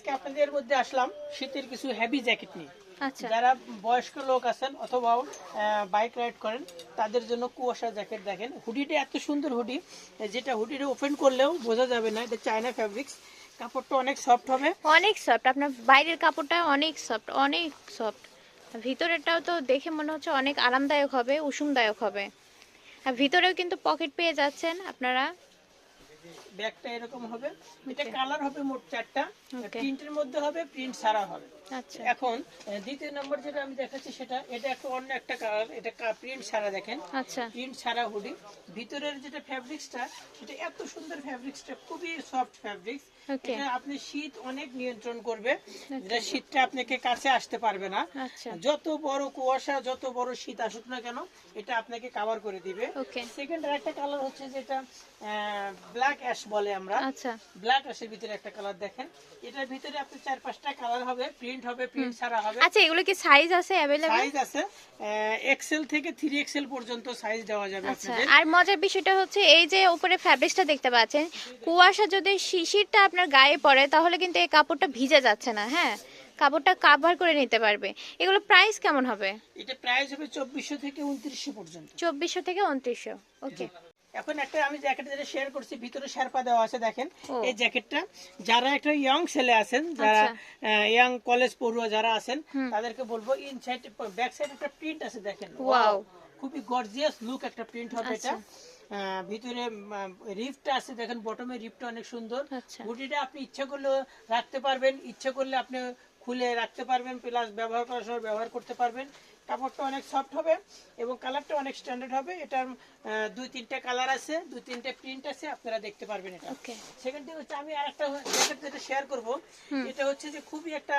আজকে আপনাদের মধ্যে আসলাম শীতের কিছু হেভি জ্যাকেট নিয়ে। আচ্ছা। যারা বয়স্ক লোক আছেন অথবা বাইক রাইড করেন তাদের জন্য কুয়াশা জ্যাকেট দেখেন। হুডিটা এত সুন্দর হুডি যেটা হুডিটা ওপেন করলেও বোঝা যাবে না এটা চায়না ফ্যাব্রিক্স কাপড়টা অনেক সফট হবে। অনেক সফট আপনার বাইরের কাপড়টা অনেক সফট অনেক সফট ভিতরেরটাও তো দেখে মনে হচ্ছে অনেক আরামদায়ক হবে উষুমদায়ক হবে। আর ভিতরেও কিন্তু পকেট পেয়ে যাচ্ছেন আপনারা। ব্যাগটা এরকম হবে এটা কালার হবে মোট চারটা প্রিন্টের মধ্যে হবে প্রিন্ট সারা হবে। আচ্ছা। এখন দ্বিতীয় নম্বর যেটা আমি দেখাচ্ছি সেটা এটা একটা অন্য একটা কালার এটা প্রিন্ট সারা দেখেন। আচ্ছা। প্রিন্ট সারা হুডি ভিতরের যেটা ফ্যাব্রিক্সটা এটা এত সুন্দর ফ্যাব্রিক্সটা খুবই সফট ফ্যাব্রিক্স. এটা আপনি শীত অনেক নিয়ন্ত্রণ করবে। যেটা শীতটা আপনাকে কাছে আসতে পারবে না। আচ্ছা। যত বড় কুয়াশা যত বড় শীত আসুক না কেন এটা আপনাকে কভার করে দিবে। সেকেন্ড আরেকটা কালার হচ্ছে যেটা ব্ল্যাক অ্যাশ বলে আমরা। আচ্ছা। ব্ল্যাক অ্যাশের ভিতরে একটা কালার দেখেন। এটার ভিতরে আপনি চার পাঁচটা কালার হবে প্রিন্ট হবে প্রিন্ট ছাড়া হবে। আচ্ছা এগুলো কি সাইজ আছে অ্যাভেলেবেল সাইজ আছে এক্সেল থেকে থ্রি এক্সেল পর্যন্ত সাইজ দেওয়া যাবে আচ্ছা আপনাদের। আর মজার বিষয়টা হচ্ছে এই যে উপরে ফ্যাব্রিক্সটা দেখতে পাচ্ছেন কুয়াশা যদি শিশিরটা আপনার গায়ে পড়ে তাহলে কিন্তু এই কাপড়টা ভিজে যাচ্ছে না হ্যাঁ? কাপড়টা কাভার করে নিতে পারবে। এগুলো প্রাইস কেমন হবে? এটা প্রাইস হবে চব্বিশশো থেকে উনত্রিশশো পর্যন্ত। চব্বিশশো থেকে উনত্রিশশো ওকে এখন একটা আমি জ্যাকেট যেটা শেয়ার করছি ভিতরে শেরপা দেওয়া আছে দেখেন। এই জ্যাকেটটা যারা একটা ইয়ং ছেলে আছেন যারা আচ্ছা। ইয়াং কলেজ পড়ুয়া যারা আছেন তাদেরকে বলব ইনসাইড ব্যাক সাইড একটা প্রিন্ট আছে দেখেন। ওয়াও খুবই গর্জিয়াস লুক একটা প্রিন্ট হবে এটা। আচ্ছা। ভিতরে রিফটা আছে দেখেন বটমে রিফটা অনেক সুন্দর। আচ্ছা। গুটিটা আপনি ইচ্ছা করলে রাখতে পারবেন ইচ্ছা করলে আপনি খুলে রাখতে পারবেন প্লাস ব্যবহার করার সময় ব্যবহার করতে পারবেন। কাপড়টা অনেক সফট হবে এবং কালারটা অনেক স্ট্যান্ডার্ড হবে। এটার দুই তিনটা কালার আছে দুই তিনটা প্রিন্ট আছে আপনারা দেখতে পারবেন এটা। ওকে সেকেন্ড থিং হচ্ছে আমি আরেকটা জ্যাকেট যেটা শেয়ার করব। এটা হচ্ছে যে খুবই একটা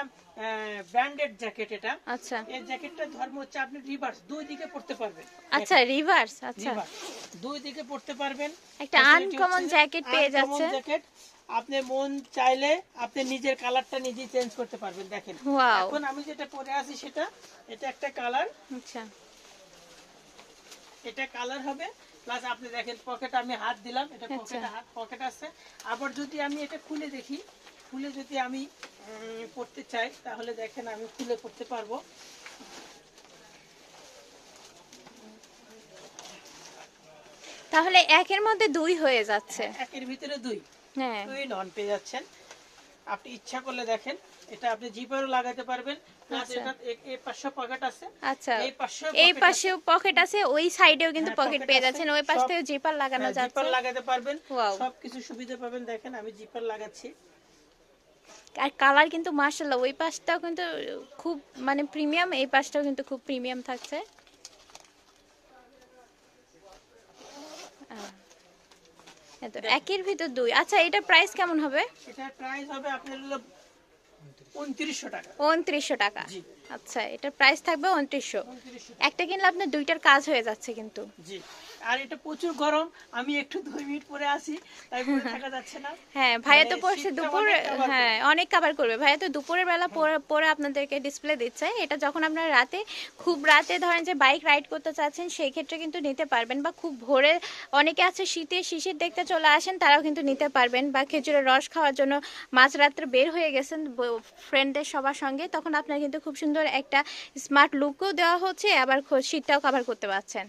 ব্র্যান্ডেড জ্যাকেট এটা। আচ্ছা। এই জ্যাকেটটা ধর্ম হচ্ছে আপনি রিভার্স দুই দিকে পড়তে পারবেন। আচ্ছা রিভার্স আচ্ছা। দুই দিকে পড়তে পারবেন। একটা যে jacket পেয়ে যাচ্ছে। jacket। আপনি মন চাইলে আপনি নিজের কালারটা নিজেই চেঞ্জ করতে পারবেন দেখেন। এখন আমি যেটা পরে আছি সেটা এটা একটা কালার আচ্ছা। এটা কালার হবে। প্লাস আপনি দেখেন পকেট আমি হাত দিলাম এটা আচ্ছা। পকেটে হাত পকেট আছে। আবার যদি আমি এটা খুলে দেখি খুলে যদি আমি পড়তে চাই তাহলে দেখেন আমি খুলে পড়তে পারব। তাহলে একের মধ্যে দুই হয়ে যাচ্ছে। একের ভিতরে দুই। হ্যাঁ। দুই নন পেয়ে যাচ্ছেন। আপনি ইচ্ছা করলে দেখেন এটা আপনি জিপারও লাগাতে পারবেন। আচ্ছা। এই পকেট আচ্ছা। এই পাশেও এই pocket পাশেও পকেট আছে ওই সাইডেও কিন্তু হ্যাঁ, পকেট পেয়ে যাচ্ছেন ওই পাশ থেকে জিপার লাগানো হ্যাঁ, যাচ্ছে। জিপার লাগাতে পারবেন সবকিছু সুবিধা পাবেন দেখেন আমি জিপার লাগাচ্ছি। আর কালার কিন্তু মার্শাল্লাহ ওই পাশটাও কিন্তু খুব মানে প্রিমিয়াম এই পাশটাও কিন্তু খুব প্রিমিয়াম থাকছে। এই তো, একের ভিতর দুই। আচ্ছা এটা প্রাইস কেমন হবে? এটা প্রাইস হবে আপনার হলো উনত্রিশশো টাকা। উনত্রিশশো টাকা। জি। আচ্ছা এটার প্রাইস থাকবে উনত্রিশশো। একটা কিনলে আপনার দুইটার কাজ হয়ে যাচ্ছে কিন্তু। জি আর এটা প্রচুর গরম আমি একটু দুই মিনিট পরে আসি তাই পরে থাকা যাচ্ছে না। হ্যাঁ ভাইয়া তো মানে পড়ছে দুপুর cover করে। হ্যাঁ অনেক কাভার করবে। ভাইয়া তো দুপুরের বেলা পরে পরে আপনাদেরকে ডিসপ্লে দিচ্ছে। এটা যখন আপনারা রাতে খুব রাতে ধরেন যে বাইক রাইড করতে চাচ্ছেন সেই ক্ষেত্রে কিন্তু নিতে পারবেন বা খুব ভোরে অনেকে আছে শীতে শিশির দেখতে চলে আসেন তারাও কিন্তু নিতে পারবেন বা খেজুরের রস খাওয়ার জন্য মাঝরাত্রে বের হয়ে গেছেন ফ্রেন্ডদের সবার সঙ্গে তখন আপনার কিন্তু খুব সুন্দর একটা স্মার্ট লুকও দেওয়া হচ্ছে, আবার শীতটাও কভার করতে পারছেন।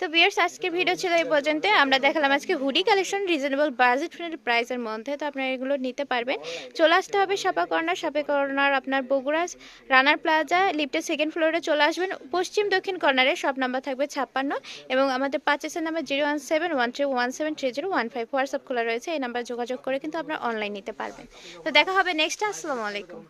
তো বিয়ার্স আজকের ভিডিও ছিল এই পর্যন্ত। আমরা দেখালাম আজকে hoodie collection reasonable budget friendly প্রাইসের মধ্যে। তো আপনারা এগুলো নিতে পারবেন। চলে আসতে হবে সাপা কর্নার। সাপে কর্নার আপনার বগুড়া রানার প্লাজা লিফটের সেকেন্ড ফ্লোরে চলে আসবেন। পশ্চিম দক্ষিণ কর্নারে সব নাম্বার থাকবে ছাপ্পান্ন এবং আমাদের পাঁচেসের number zero one seven one three one seven three zero one five WhatsApp খোলা রয়েছে, এই নাম্বার যোগাযোগ করে কিন্তু আপনারা অনলাইন নিতে পারবেন। তো দেখা হবে নেক্সট আসসালামু আলাইকুম।